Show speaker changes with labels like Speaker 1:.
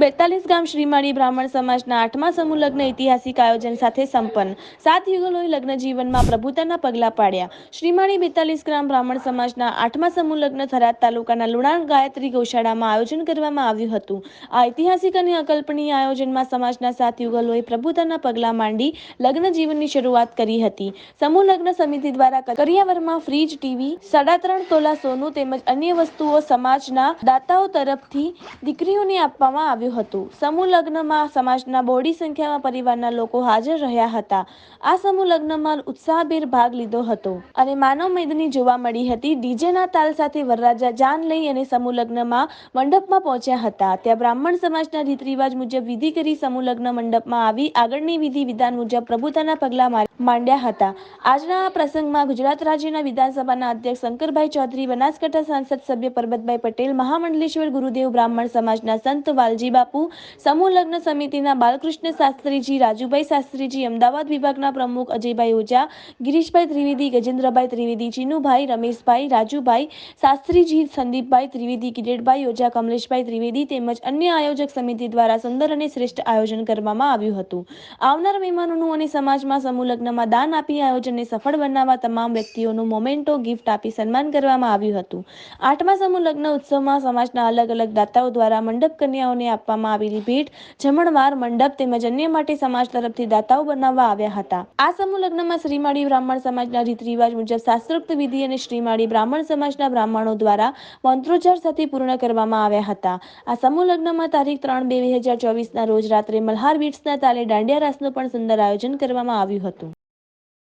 Speaker 1: બેતાલીસ ગામ શ્રીમાળી બ્રાહ્મણ સમાજના આઠમા સમૂહ લગ્ન ઐતિહાસિક આયોજન સાથે સંપન્ન. સાત યુગલોએ લગ્ન જીવનમાં પ્રભુતાના પગલા પાડ્યા. શ્રીમાળી બેતાલીસ ગ્રામ બ્રાહ્મણ સમાજના આઠમા સમૂહ લગ્ન થરાદ તાલુકાના લુણાણ ગાયત્રી ગૌશાળામાં આયોજન કરવામાં આવ્યું હતું. આ ઐતિહાસિક અને અકલ્પનીય આયોજનમાં સમાજના સાત યુગલોએ પ્રભુતાના પગલા માંડી લગ્ન જીવનની શરૂઆત કરી હતી. સમૂહ લગ્ન સમિતિ દ્વારા કરિયાવરમાં ફ્રીજ, ટીવી, સાડા ત્રણ તોલા સોનું તેમજ અન્ય વસ્તુઓ સમાજના દાતાઓ તરફથી દીકરીઓને આપવામાં આવ્યું હતું. સમૂહ લગ્નમાં સમાજના બોડી સંખ્યામાં પરિવારના લોકો હાજર રહ્યા હતા. આ સમૂહ લગ્નમાં ઉત્સાહભેર ભાગ લીધો હતો અને માનવ મેદની જોવા મળી હતી. ડીજેના તાલ સાથે વરરાજા જાન લઈ અને સમૂહ લગ્નમાં મંડપમાં પહોંચ્યા હતા. ત્યાં બ્રાહ્મણ સમાજના રીત રિવાજ મુજબ વિધિ કરી સમૂહ લગ્ન મંડપમાં આવી આગળની વિધિ વિધાન મુજબ પ્રભુતાના પગલા માંડ્યા હતા. આજના આ પ્રસંગમાં ગુજરાત રાજ્યના વિધાનસભાના અધ્યક્ષ શંકરભાઈ ચૌધરી, બનાસકાંઠા સાંસદ સભ્ય પરબતભાઈ પટેલ, મહામંડલેશ્વર ગુરુદેવ બ્રાહ્મણ સમાજના સંત વાલજી બાપુ, સમૂહ લગ્ન સમિતિના બાલકૃષ્ણ શાસ્ત્રીજી, રાજુભાઈ શાસ્ત્રીજી, અમદાવાદ વિભાગના પ્રમુખ અજયભાઈ ઓઝા, ગિરીશભાઈ ત્રિવેદી, ગજેન્દ્રભાઈ ત્રિવેદી, ચીનુભાઈ, રમેશભાઈ, રાજુભાઈ શાસ્ત્રીજી, સંદીપભાઈ ત્રિવેદી, કિરેટભાઈ ઓઝા, કમલેશભાઈ ત્રિવેદી તેમજ અન્ય આયોજક સમિતિ દ્વારા સુંદર અને શ્રેષ્ઠ આયોજન કરવામાં આવ્યું હતું. આવનાર મહેમાનોનું અને સમાજમાં સમૂહ લગ્નમાં દાન આપી આયોજનને સફળ બનાવવા તમામ વ્યક્તિઓનું મોમેન્ટો, ગિફ્ટ આપી સન્માન કરવામાં આવ્યું હતું. આઠમા સમૂહ લગ્ન ઉત્સવમાં સમાજના અલગ અલગ દાતાઓ દ્વારા મંડપ કન્યાઓને આપવામાં આવેલી ભેટ જમણવાર મંડપ તેમજ અન્ય માટે સમાજ તરફથી દાતાઓ બનાવવા આવ્યા હતા. આ સમૂહ લગ્નમાં શ્રીમાળી બ્રાહ્મણ સમાજના રીત રિવાજ મુજબ શાસ્ત્રોક્ત વિધિ અને શ્રીમાળી બ્રાહ્મણ સમાજના બ્રાહ્મણો દ્વારા મંત્રોચ્ચાર સાથે પૂર્ણ કરવામાં આવ્યા હતા. આ સમૂહ લગ્નમાં તારીખ ત્રણ બે હજાર ચોવીસના રોજ રાત્રે મલ્હાર બીટ્સના તાલે દાંડિયા રાસનું પણ સુંદર આયોજન કરવામાં આવ્યું હતું.